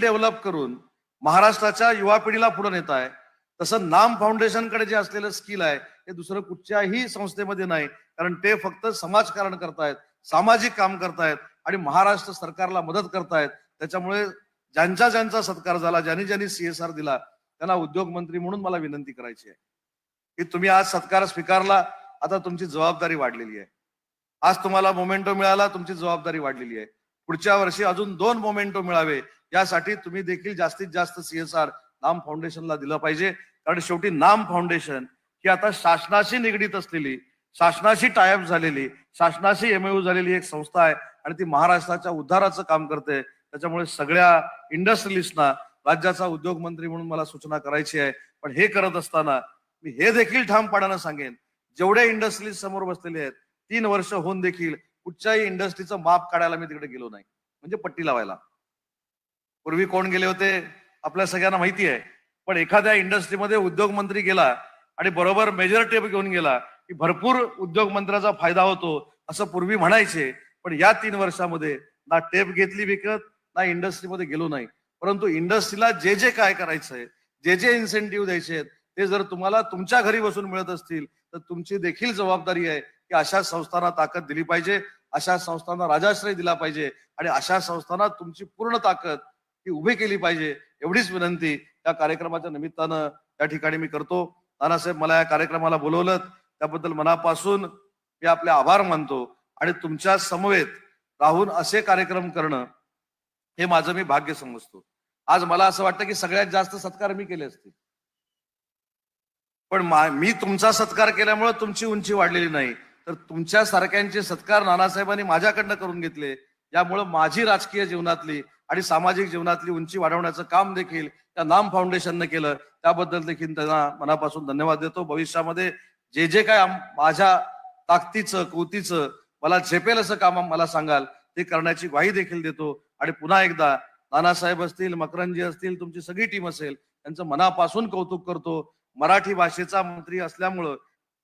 Develop करून महाराष्ट्राच्या युवा पिढीला पुढे नेत आहे. तसं नाम फाउंडेशनकडे जे असलेलं स्किल आहे ते दुसरं कुठच्याही संस्थेमध्ये नाही. कारण ते फक्त समाजकारण करतायत सामाजिक काम करतायत आणि महाराष्ट्र सरकारला मदत करतायत. त्याच्यामुळे ज्यांचा ज्यांचा सत्कार झाला ज्यांनी ज्यांनी सीएसआर दिला त्यांना उद्योग मंत्री म्हणून मला विनंती करायची आहे. की तुम्ही आज सत्कार स्वीकारला आता तुमची जबाबदारी वाढलेली आहे. आज तुम्हाला मोमेंटो मिळाला तुमची जबाबदारी वाढलेली आहे. पुढच्या वर्षी अजून दोन मोमेंटो मिळावे यासाठी तुम्ही देखील जास्तीत जास्त सीएसआर नाम फाउंडेशनला दिलं पाहिजे. कारण शेवटी नाम फाउंडेशन ही आता शासनाशी निगडीत असलेली शासनाशी टायअप झालेली शासनाशी एमएयू झालेली एक संस्था आहे आणि ती महाराष्ट्राच्या उद्धाराचं काम करते. त्याच्यामुळे सगळ्या इंडस्ट्रिलिस्टना राज्याचा उद्योग मंत्री म्हणून मला सूचना करायची आहे. पण हे करत असताना मी हे देखील ठामपणानं सांगेन. जेवढे इंडस्ट्रीज समोर बसलेले आहेत तीन वर्ष होऊन देखील कुठच्याही इंडस्ट्रीचं माप काढायला मी तिकडे गेलो नाही. म्हणजे पट्टी लावायला. पूर्वी कोण गेले होते आपल्या सगळ्यांना माहिती आहे. पण एखाद्या इंडस्ट्रीमध्ये उद्योग मंत्री गेला आणि बरोबर मेजर टेप घेऊन गेला की भरपूर उद्योग मंत्र्याचा फायदा होतो असं पूर्वी म्हणायचे. पण या तीन वर्षामध्ये ना टेप घेतली विकत ना इंडस्ट्रीमध्ये गेलो नाही. परंतु इंडस्ट्रीला जे जे काय करायचंय जे जे इन्सेंटिव्ह द्यायचे आहेत ते जर तुम्हाला तुमच्या घरी बसून मिळत असतील तर तुमची देखील जबाबदारी आहे की अशा संस्थांना ताकद दिली पाहिजे अशा संस्थांना राजाश्रय दिला पाहिजे आणि अशा संस्थांना तुमची पूर्ण ताकद ही उभी केली पाहिजे एवढीच विनंती. या कार्यक्रमाच्या निमित्तानं त्या ठिकाणी मी करतो. नानासाहेब मला या कार्यक्रमाला बोलवलं त्याबद्दल मनापासून मी आपले आभार मानतो. आणि तुमच्या समवेत राहून असे कार्यक्रम करणं हे माझं मी भाग्य समजतो. आज मला असं वाटतं की सगळ्यात जास्त सत्कार मी केले असते पण मी तुमचा सत्कार केल्यामुळे तुमची उंची वाढलेली नाही. तर तुमच्या सारख्यांचे सत्कार नानासाहेबांनी माझ्याकडनं करून घेतले. यामुळं माझी राजकीय जीवनातली आणि सामाजिक जीवनातली उंची वाढवण्याचं काम देखील त्या नाम फाउंडेशननं केलं. त्याबद्दल देखील त्यांना मनापासून धन्यवाद देतो. भविष्यामध्ये जे जे काय माझ्या ताकदीचं कृतीचं मला झेपेल असं काम मला सांगाल ते करण्याची ग्वाही देखील देतो. आणि पुन्हा एकदा नानासाहेब असतील मकरंजी असतील तुमची सगळी टीम असेल त्यांचं मनापासून कौतुक करतो. मराठी भाषेचा मंत्री असल्यामुळं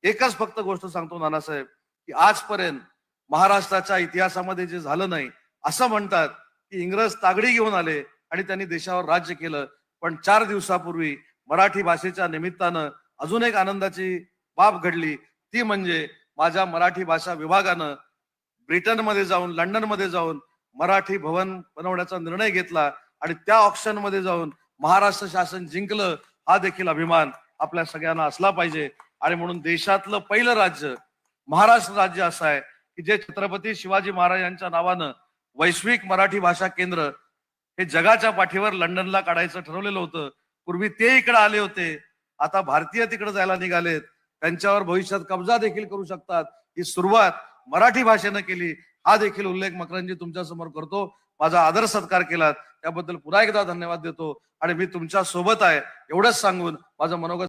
एकच फक्त गोष्ट सांगतो नानासाहेब की आजपर्यंत महाराष्ट्राच्या इतिहासामध्ये जे झालं नाही असं म्हणतात की इंग्रज तागडी घेऊन आले आणि त्यांनी देशावर राज्य केलं. पण चार दिवसापूर्वी मराठी भाषेच्या निमित्तानं अजून एक आनंदाची बाब घडली. ती म्हणजे माझ्या मराठी भाषा विभागानं ब्रिटनमध्ये जाऊन लंडनमध्ये जाऊन मराठी भवन बनवण्याचा निर्णय घेतला आणि त्या ऑप्शनमध्ये जाऊन महाराष्ट्र शासन जिंकलं हा देखील अभिमान आपल्या सगळ्यांना असला पाहिजे. आणि म्हणून देशातलं पहिलं राज्य महाराष्ट्र राज्य असं आहे की जे छत्रपती शिवाजी महाराजांच्या नावानं वैश्विक मराठी भाषा केंद्र हे जगाच्या पाठीवर लंडनला काढायचं ठरवलेलं होतं. पूर्वी ते इकडे आले होते. आता भारतीय तिकडे जायला निघालेत. त्यांच्यावर भविष्यात कब्जा देखील करू शकतात. ही सुरुवात मराठी भाषेनं केली. हा देखील उल्लेख मकरंजी तुमच्यासमोर करतो. माझा आदर सत्कार केलात. त्याबद्दल पुन्हा एकदा धन्यवाद देतो. आणि मी तुमच्यासोबत आहे. एवढंच सांगून माझं मनोगत